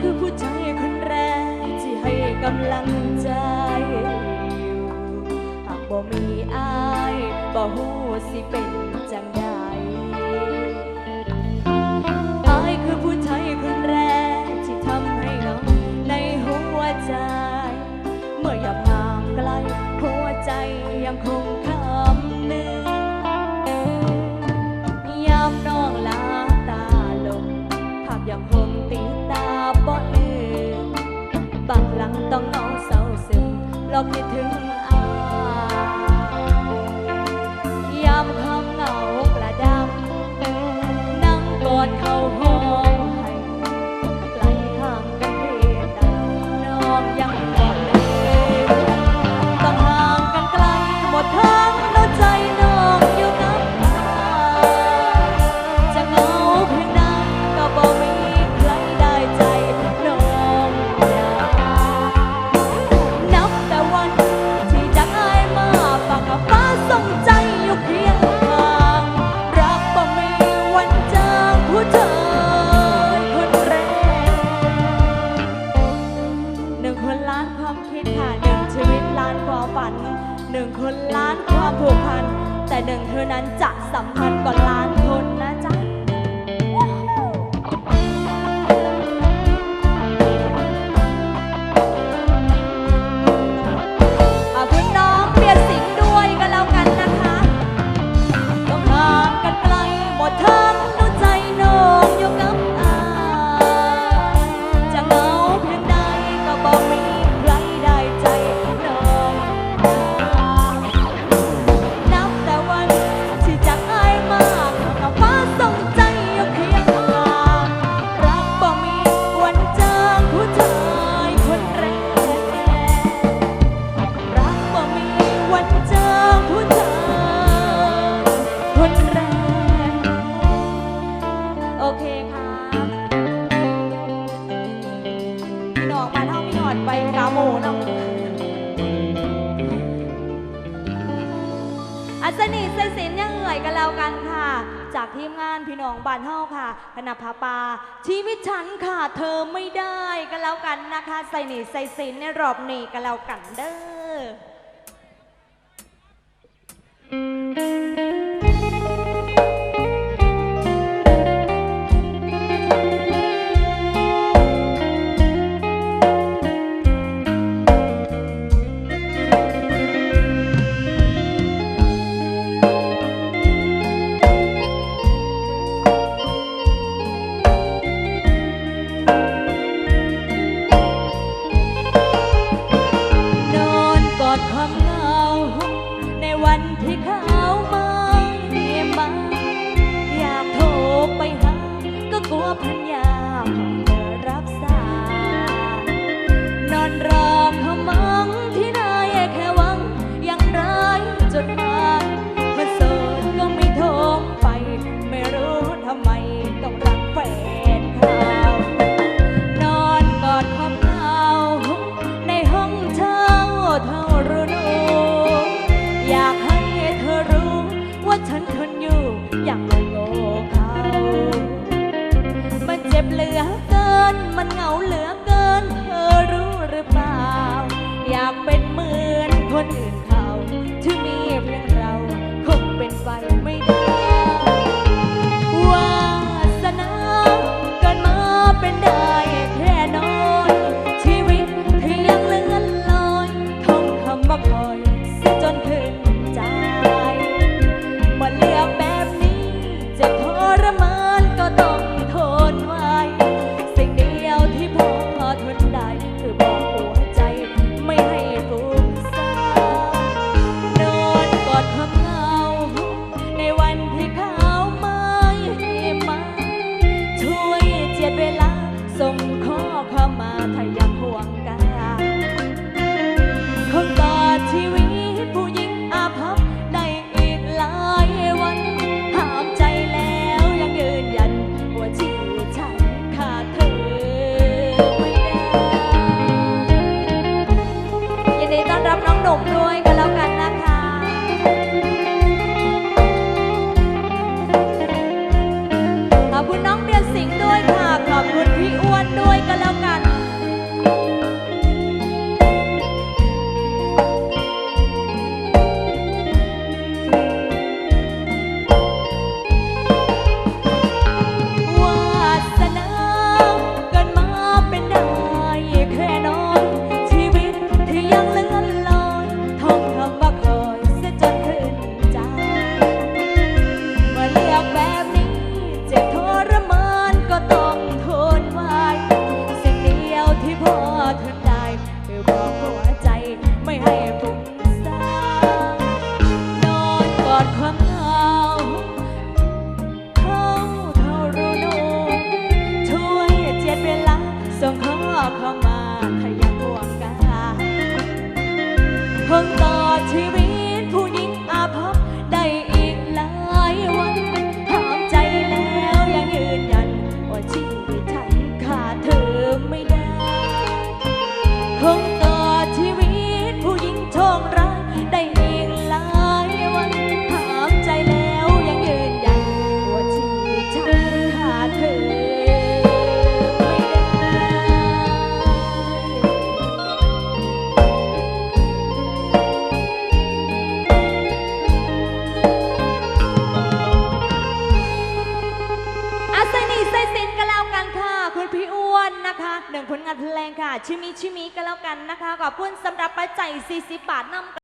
คือผู้ชายคนแรกที่ให้กำลังใจอยู่หากบ่มีอายบ่หูสิเป็น อกคิดถึง คนล้านความคิดค่ะหนึ่งชีวิตล้านความฝันหนึ่งคนล้านความผูกพัน แต่หนึ่งเธอนั้นจะสัมพันธ์กว่าล้านคนนั้น น่อยกันแล้วกันค่ะ จากทีมงานพี่น้องบ้านเฮาค่ะคณะพาปา ชีวิตฉันค่ะเธอไม่ได้กันแล้วกันนะคะ ใส่หนีใส่สินในรอบนี้กันแล้วกันเด้อ เจ็บเหลือเกิน มันเหงาเหลือเกิน เธอรู้หรือเปล่า อยากเป็นเหมือนคนอื่นเขา มรวย 等到านเพลงค่ะ ชิมิชิมิก็แล้วกันนะคะขอบคุณสำหรับปัจจัย40 บาทนำ